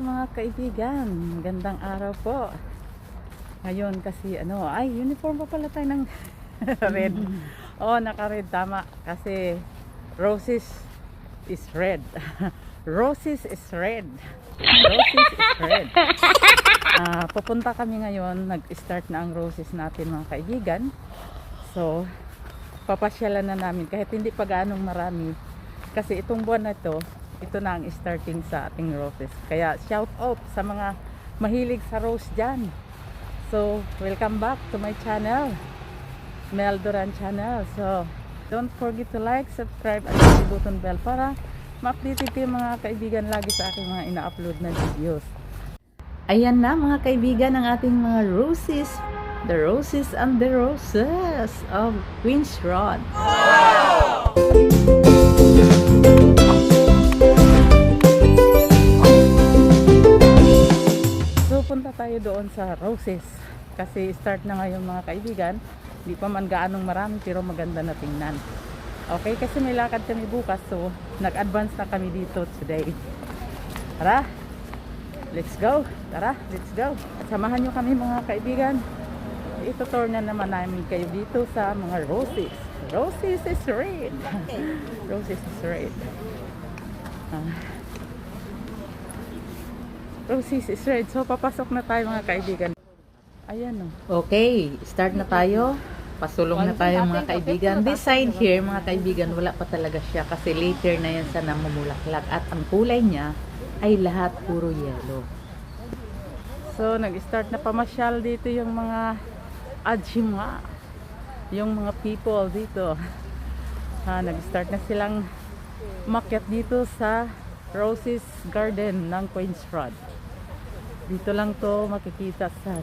mga kaibigan, magandang araw po. Ngayon kasi ano, ay uniform pa pala tayo ng red. Oh, naka-red tama kasi roses is red. roses is red. Roses is red. Ah, pupunta kami ngayon, nag-start na ang roses natin mga kaibigan. So, papasyalan na namin kahit hindi pa gaanong marami. Kasi itong buwan na to, ito na ang starting sa ating roses. Kaya shout out sa mga mahilig sa rose dyan. So, welcome back to my channel. Mel Duran channel. So, don't forget to like, subscribe, at the button bell para ma-update ko yung mga kaibigan lagi sa aking mga ina-upload na videos. Ayan na mga kaibigan ang ating mga roses. The roses and the roses of Queen's Road. So punta tayo doon sa roses. Kasi start na ngayon mga kaibigan. Hindi pa man gaanong marami pero maganda na tingnan. Okay, kasi may lakad kami bukas so nag-advance na kami dito today. Tara, let's go. Tara, let's go. At samahan nyo kami mga kaibigan. Itutour na naman namin kayo dito sa mga roses. Roses is red. roses is red. Ah. Roses is red. So, papasok na tayo mga kaibigan. Ayan o. Okay, start na tayo. Pasulong na tayo mga kaibigan. This side here, mga kaibigan, wala pa talaga siya kasi later na yan sa namumulaklak. At ang kulay niya ay lahat puro yellow. So, nag-start na pamasyal dito yung mga ajima. Yung mga people dito. Ha, nag-start na silang makyat dito sa Roses Garden ng Queen's Road. Dito lang to makikita sa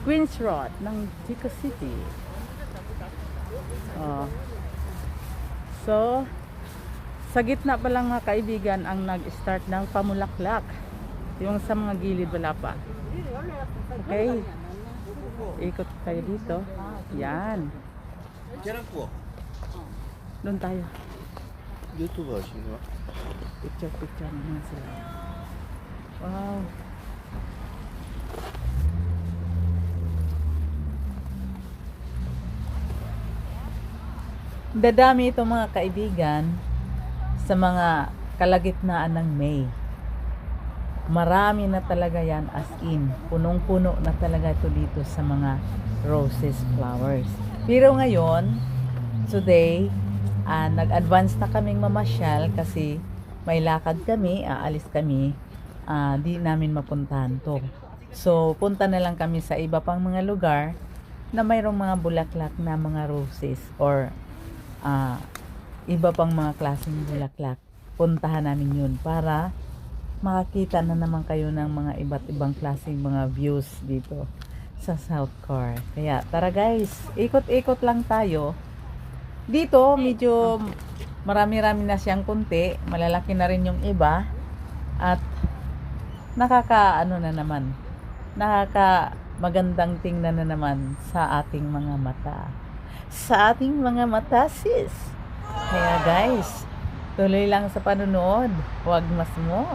Queens Road ng Chico City. Oh. So, sa gitna pa lang mga kaibigan ang nag-start ng pamulaklak. Yung sa mga gilid wala pa. Okay. Ikot tayo dito. Yan. Diyan po. Doon tayo. Dito ba? Picture, picture naman sila. Wow. Dadami ito mga kaibigan sa mga kalagitnaan ng May. Marami na talaga yan as in. Punong-puno na talaga ito dito sa mga roses flowers. Pero ngayon, today, ah, nag-advance na kaming mamasyal kasi may lakad kami, aalis kami, ah, di namin mapuntahan to. So, punta na lang kami sa iba pang mga lugar na mayroong mga bulaklak na mga roses or ah, iba pang mga klaseng bulaklak. Puntahan namin yun para makakita na naman kayo ng mga iba't ibang klaseng mga views dito sa South Car. Kaya tara guys, ikot-ikot lang tayo. Dito medyo marami-rami na siyang kunti, malalaki na rin yung iba at nakaka ano na naman. Nakaka magandang tingnan na naman sa ating mga mata. Sa ating mga mata sis. Kaya guys, tuloy lang sa panonood. Huwag mas mo.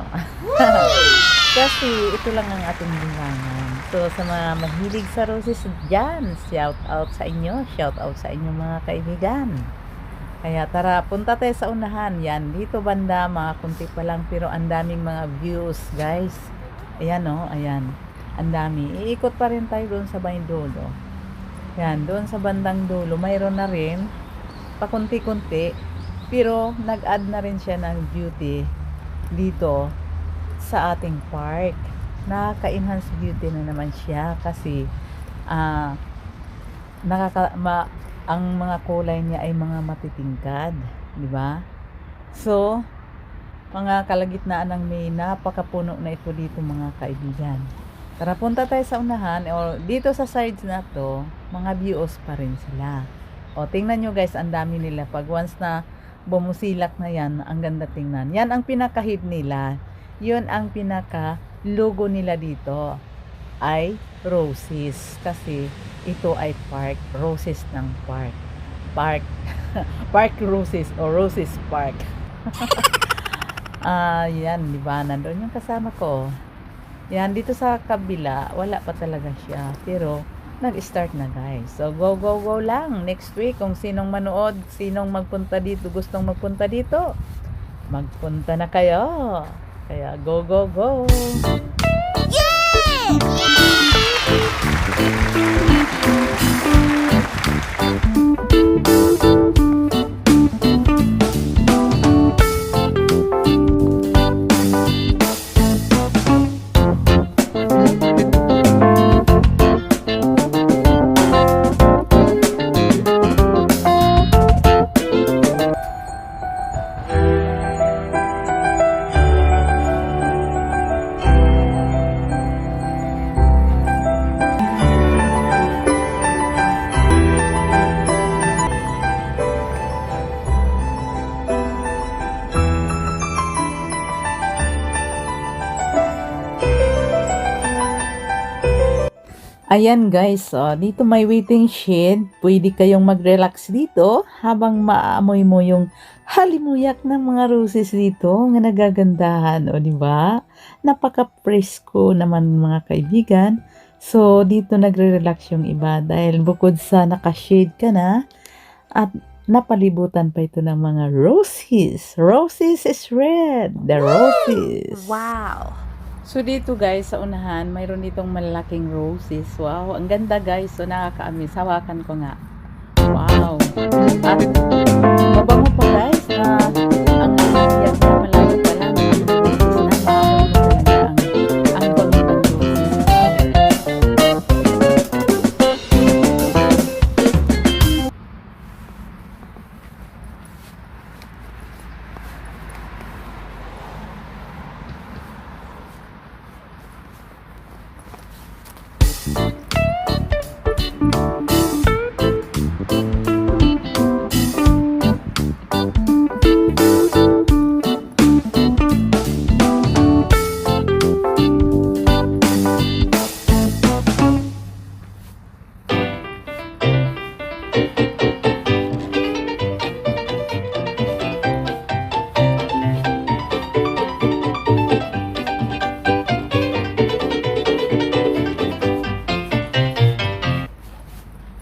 Kasi ito lang ang ating liwangan. So sa mga mahilig sa roses dyan, shout out sa inyo. Shout out sa inyo mga kaibigan. Kaya tara, punta tayo sa unahan. Yan, dito banda, mga kunti pa lang. Pero ang daming mga views, guys. Ayan o, oh, ayan. Ang dami. Iikot pa rin tayo doon sa may dulo. Yan, doon sa bandang dulo, mayroon na rin. Pakunti-kunti. Pero nag-add na rin siya ng beauty dito sa ating park. Nakaka-enhance beauty na naman siya kasi ah nakaka ma, ang mga kulay niya ay mga matitingkad, di ba? So, mga kalagitnaan ng May, napakapuno na ito dito mga kaibigan. Tara, punta tayo sa unahan, o dito sa sides na to, mga views pa rin sila. O, tingnan nyo guys, ang dami nila. Pag once na bumusilak na yan, ang ganda tingnan. Yan ang pinaka-hit nila. Yun ang pinaka-logo nila dito ay roses. Kasi ito ay park. Roses ng park. Park. park roses o roses park. Ah, yan, di ba? Nandun yung kasama ko. Yan, dito sa kabila, wala pa talaga siya. Pero, nag-start na guys. So, go, go, go lang. Next week, kung sinong manood, sinong magpunta dito, gustong magpunta dito, magpunta na kayo. Kaya, go, go, go. Ayan guys, oh, dito may waiting shed. Pwede kayong mag-relax dito habang maamoy mo yung halimuyak ng mga roses dito nga nagagandahan, o di ba? Napaka-presko naman mga kaibigan. So, dito nagre-relax yung iba dahil bukod sa naka-shade ka na at napalibutan pa ito ng mga roses. Roses is red. The roses. Wow. So dito guys, sa unahan, mayroon ditong malalaking roses. Wow, ang ganda guys. So nakaka-amaze. Hawakan ko nga. Wow. At mabango pa guys na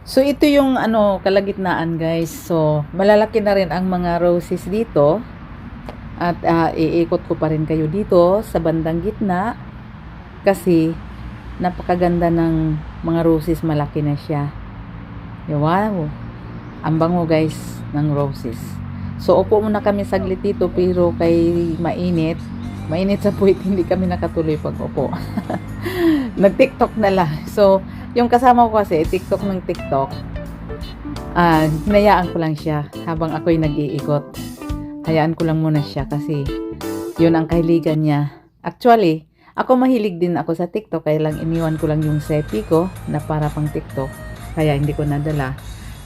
So ito yung ano kalagitnaan guys. So malalaki na rin ang mga roses dito. At ah, iikot ko pa rin kayo dito sa bandang gitna kasi napakaganda ng mga roses, malaki na siya. Wow. Ang bango guys ng roses. So upo muna kami saglit dito pero kay mainit. Mainit sa puwit, hindi kami nakatuloy pag upo. Nag-TikTok na lang. So, yung kasama ko kasi, TikTok ng TikTok, ah, hinayaan ko lang siya habang ako'y nag-iikot. Hayaan ko lang muna siya kasi yun ang kahiligan niya. Actually, ako mahilig din ako sa TikTok kaya lang iniwan ko lang yung sepi ko na para pang TikTok. Kaya hindi ko nadala.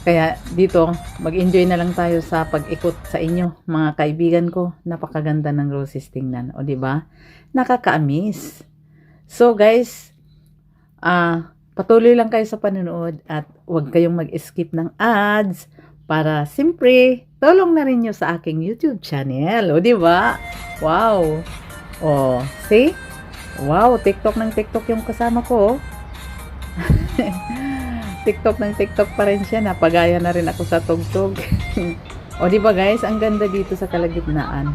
Kaya dito, mag-enjoy na lang tayo sa pag-ikot sa inyo, mga kaibigan ko. Napakaganda ng roses tingnan. O, di ba? Nakaka-amaze. So, guys, ah, patuloy lang kayo sa panonood at huwag kayong mag-skip ng ads para simpre tulong na rin nyo sa aking YouTube channel. O, di ba? Wow. O, see? Wow, TikTok ng TikTok yung kasama ko. TikTok ng TikTok pa rin siya. Napagaya na rin ako sa tugtog. o, di ba guys? Ang ganda dito sa kalagitnaan.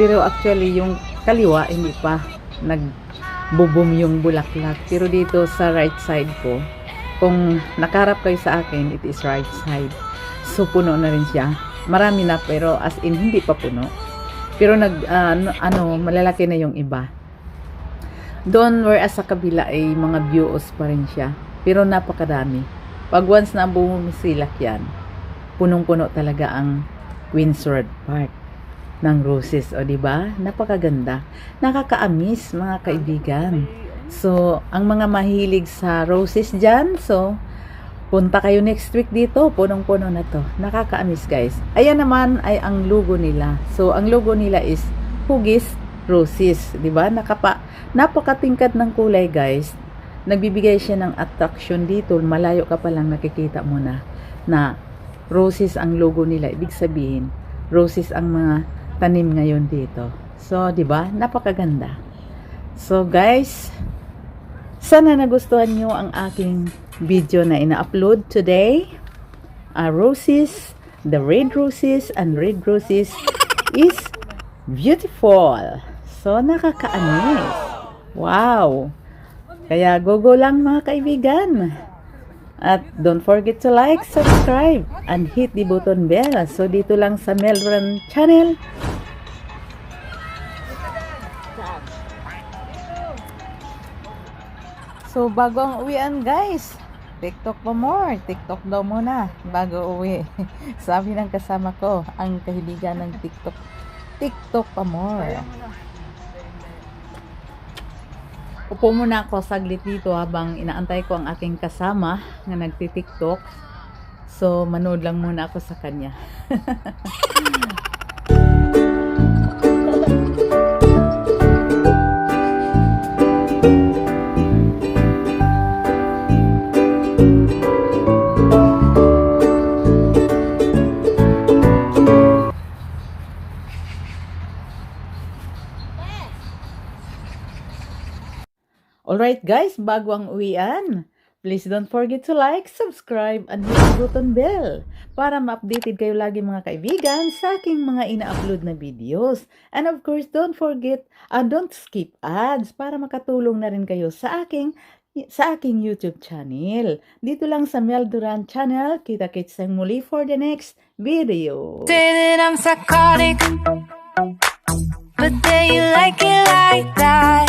Pero actually, yung kaliwa, hindi pa nagbubum yung bulaklak. Pero dito sa right side ko, kung nakarap kayo sa akin, it is right side. So, puno na rin siya. Marami na, pero as in, hindi pa puno. Pero nag, ah, ano, malalaki na yung iba. Doon, whereas sa kabila ay mga views pa rin siya. Pero napakadami. Pag once na bumumisilak yan, punong-puno talaga ang Windsor Park ng roses. O, di ba? Napakaganda. Nakaka-amis, mga kaibigan. So, ang mga mahilig sa roses dyan, so, punta kayo next week dito. Punong-puno na to. Nakaka-amis, guys. Ayan naman ay ang logo nila. So, ang logo nila is Hugis Roses. Di ba? Nakapa, napakatingkad ng kulay, guys. Nagbibigay siya ng attraction dito. Malayo ka pa lang nakikita mo na na roses ang logo nila. Ibig sabihin, roses ang mga tanim ngayon dito. So, di ba? Napakaganda. So, guys, Sana nagustuhan nyo ang aking video na ina-upload today. Uh, roses, the red roses and red roses is beautiful. So, nakakaanis. Wow! Kaya go-go lang mga kaibigan. At don't forget to like, subscribe, and hit the button bell. So, dito lang sa Melbourne Channel. So, bago ang uwian, guys. TikTok pa more. TikTok daw muna bago uwi. Sabi ng kasama ko, ang kahiligan ng TikTok. TikTok pa more. Upo muna ako saglit dito habang inaantay ko ang aking kasama na nagti-TikTok. So, manood lang muna ako sa kanya. Alright guys, bago ang uwian, please don't forget to like, subscribe, and hit the button bell para ma-updated kayo lagi mga kaibigan sa aking mga ina-upload na videos. And of course, don't forget, uh, don't skip ads para makatulong na rin kayo sa aking sa aking YouTube channel. Dito lang sa Mel Duran channel. Kita-kits tayo muli for the next video. Say that I'm psychotic, but then you like it like that.